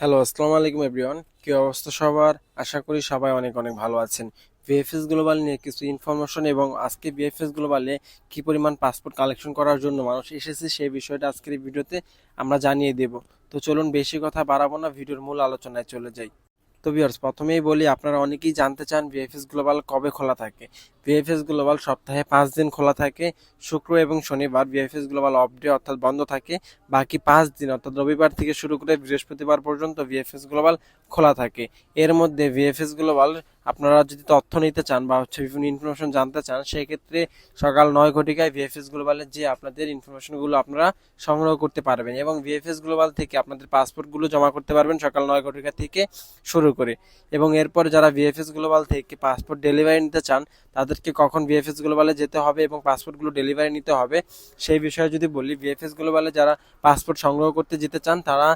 Hello আসসালামু আলাইকুম everyone কী অবস্থা সবার? আশা করি সবাই অনেক অনেক ভালো আছেন। বিএফএস গ্লোবাল নিয়ে কিছু ইনফরমেশন এবং আজকে বিএফএস গ্লোবালে কি পরিমাণ পাসপোর্ট কালেকশন করার জন্য মানুষ এসেছে সেই বিষয়টা আজকের এই ভিডিওতে আমরা জানিয়ে দেব। তো চলুন, বেশি কথা বাড়াবো না, ভিডিওর মূল আলোচনায় চলে যাই। তো ভিউয়ার্স প্রথমেই বলি, আপনারা অনেকেই জানতে চান ভিএফএস গ্লোবাল কবে খোলা থাকে। ভিএফএস গ্লোবাল সপ্তাহে পাঁচ দিন খোলা থাকে। শুক্র এবং শনিবার ভিএফএস গ্লোবাল অফ ডে অর্থাৎ বন্ধ থাকে। বাকি পাঁচ দিন, অর্থাৎ রবিবার থেকে শুরু করে বৃহস্পতিবার পর্যন্ত ভিএফএস গ্লোবাল খোলা থাকে। এর মধ্যে ভিএফএস গ্লোবাল আপনারা যদি তথ্য নিতে চান বা হচ্ছে বিভিন্ন ইনফরমেশন জানতে চান, সেক্ষেত্রে সকাল নয় ঘটিকায় ভিএফএস গ্লোবালের যে আপনাদের ইনফরমেশনগুলো আপনারা সংগ্রহ করতে পারবেন এবং ভিএফএস গ্লোবাল থেকে আপনাদের পাসপোর্টগুলো জমা করতে পারবেন সকাল নয় ঘটিকা থেকে শুরু করে। এবং এরপর যারা ভিএফএস গ্লোবাল থেকে পাসপোর্ট ডেলিভারি নিতে চান, তাদেরকে কখন ভিএফএস গ্লোবালে যেতে হবে এবং পাসপোর্টগুলো ডেলিভারি নিতে হবে, সেই বিষয়ে যদি বলি ভিএফএস গ্লোবালে যারা পাসপোর্ট সংগ্রহ করতে যেতে চান, তারা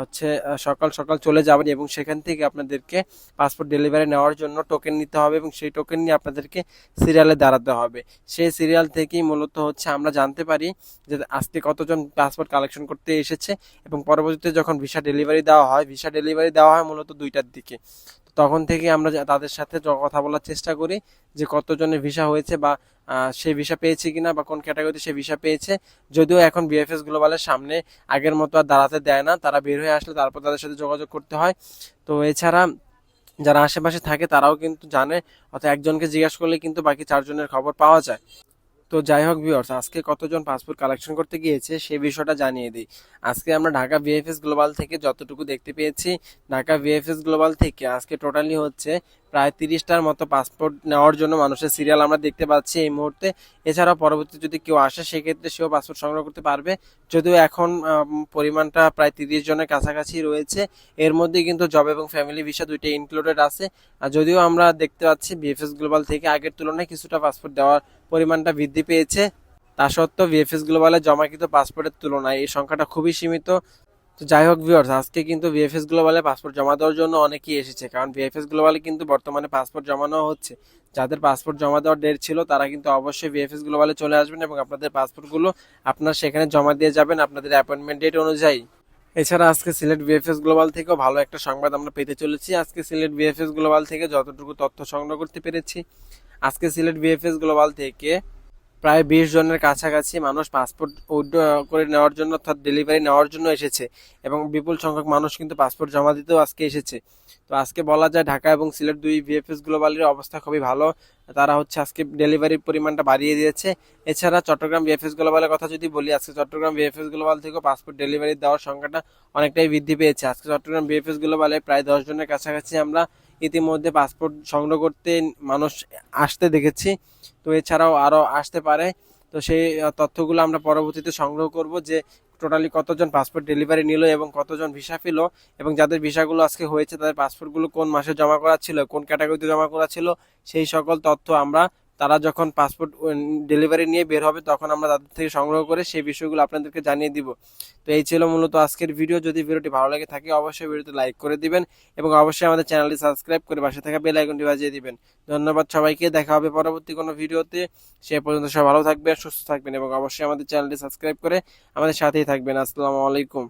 হচ্ছে সকাল সকাল চলে যাবেন এবং সেখান থেকে আপনাদেরকে পাসপোর্ট ডেলিভারি নেওয়ার জন্য টোকেন নিতে হবে এবং সেই টোকেন নিয়ে আপনাদেরকে সিরিয়ালে দাঁড়াতে হবে। সেই সিরিয়াল থেকেই মূলত হচ্ছে আমরা জানতে পারি যে আজকে কতজন পাসপোর্ট কালেকশন করতে এসেছে এবং পরবর্তীতে যখন ভিসা ডেলিভারি দেওয়া হয় ভিসা ডেলিভারি দেওয়া হয় মূলত দুইটার দিকে। তখন থেকে আমরা তাদের সাথে কথা বলার চেষ্টা করি যে কতজনের ভিসা হয়েছে বা সে ভিসা পেয়েছে কিনা বা কোন ক্যাটাগরিতে সে ভিসা পেয়েছে। যদিও এখন বিএফএস গ্লোবালের সামনে আগের মতো আর দাঁড়াতে দেয় না, তারা বের হয়ে আসলে তারপর তাদের সাথে যোগাযোগ করতে হয়। তো এছাড়া যারা আশেপাশে থাকে তারাও কিন্তু জানে, অর্থাৎ একজনকে জিজ্ঞাসা করলে কিন্তু বাকি চারজনের খবর পাওয়া যায়। তো যাই হোক ভিওর্স আজকে কতজন পাসপোর্ট কালেকশন করতে গিয়েছে সে বিষয়টা জানিয়ে দিই। আজকে আমরা ঢাকা ভিএফএস গ্লোবাল থেকে যতটুকু দেখতে পেয়েছি, ঢাকা ভিএফএস গ্লোবাল থেকে আজকে টোটালি হচ্ছে প্রায় তিরিশটার মতো পাসপোর্ট নেওয়ার জন্য মানুষের সিরিয়াল আমরা দেখতে পাচ্ছি এই মুহূর্তে। এছাড়াও পরবর্তী যদি কেউ আসে, সেক্ষেত্রে সেও পাসপোর্ট সংগ্রহ করতে পারবে। যদিও এখন পরিমাণটা প্রায় তিরিশ জনের কাছাকাছি রয়েছে। এর মধ্যে কিন্তু জব এবং ফ্যামিলি ভিসা দুইটা ইনক্লুডেড আছে। আর যদিও আমরা দেখতে পাচ্ছি বিএফএস গ্লোবাল থেকে আগের তুলনায় কিছুটা পাসপোর্ট দেওয়ার পরিমাণটা বৃদ্ধি পেয়েছে। তা সত্ত্বেও ভিএফএস গ্লোবালে জমাকৃত পাসপোর্টের তুলনায় এই সংখ্যাটা খুবই সীমিত। তো যাই হোক ভিউয়ার্স আজকে কিন্তু ভিএফএস গ্লোবালে পাসপোর্ট জমা দেওয়ার জন্য অনেকেই এসেছে, কারণ ভিএফএস গ্লোবালে কিন্তু বর্তমানে পাসপোর্ট জমানো হচ্ছে। যাদের পাসপোর্ট জমা দেওয়ার ডেট ছিল, তারা কিন্তু অবশ্যই ভিএফএস গ্লোবালে চলে আসবেন এবং আপনাদের পাসপোর্টগুলো আপনারা সেখানে জমা দিয়ে যাবেন আপনাদের অ্যাপয়েন্টমেন্ট ডেট অনুযায়ী। এছাড়া আজকে সিলেট বিএফএস গ্লোবাল থেকেও ভালো একটা সংবাদ আমরা পেতে চলেছি। আজকে সিলেট বিএফএস গ্লোবাল থেকে যতটুকু তথ্য সংগ্রহ করতে পেরেছি, আজকে সিলেট বিএফএস গ্লোবাল থেকে প্রায় বিশ জনের কাছাকাছি মানুষ পাসপোর্ট উইথড্র করে নেওয়ার জন্য অর্থাৎ ডেলিভারি নেওয়ার জন্য এসেছে এবং বিপুল সংখ্যক মানুষ কিন্তু পাসপোর্ট জমা দিতেও আজকে এসেছে। তো আজকে বলা যায় ঢাকা এবং সিলেট দুই ভিএফএস গ্লোবালের অবস্থা খুবই ভালো। তারা হচ্ছে আজকে ডেলিভারির পরিমাণটা বাড়িয়ে দিয়েছে। এছাড়া চট্টগ্রাম বিএফএস গ্লোবালের কথা যদি বলি, আজকে চট্টগ্রাম বিএফএস গ্লোবাল থেকেও পাসপোর্ট ডেলিভারি দেওয়ার সংখ্যাটা অনেকটাই বৃদ্ধি পেয়েছে। আজকে চট্টগ্রাম বিএফএস গ্লোবালে প্রায় দশ জনের কাছাকাছি আমরা ইতিমধ্যে পাসপোর্ট সংগ্রহ করতে মানুষ আসতে দেখেছি। তো এছাড়াও আরও আসতে পারে। তো সেই তথ্যগুলো আমরা পরবর্তীতে সংগ্রহ করব যে টোটালি কতজন পাসপোর্ট ডেলিভারি নিল এবং কতজন ভিসা পেল এবং যাদের ভিসাগুলো আজকে হয়েছে, তাদের পাসপোর্টগুলো কোন মাসে জমা করা ছিল, কোন ক্যাটাগরিতে জমা করা ছিল, সেই সকল তথ্য আমরা তারা যখন পাসপোর্ট ডেলিভারি নিয়ে বের হবে, তখন আমরা তাদের থেকে সংগ্রহ করে সেই বিষয়গুলো আপনাদেরকে জানিয়ে দিব। তো এই ছিল মূলত আজকের ভিডিও যদি ভিডিওটি ভালো লাগে থাকে, অবশ্যই ভিডিওতে লাইক করে দিবেন এবং অবশ্যই আমাদের চ্যানেলটি সাবস্ক্রাইব করে পাশে থাকা বেল আইকনটি বাজিয়ে দিবেন। ধন্যবাদ সবাইকে, দেখা হবে পরবর্তী কোনো ভিডিওতে সে পর্যন্ত সবাই ভালো থাকবেন, সুস্থ থাকবেন এবং অবশ্যই আমাদের চ্যানেলটি সাবস্ক্রাইব করে আমাদের সাথেই থাকবেন। আসসালামু আলাইকুম।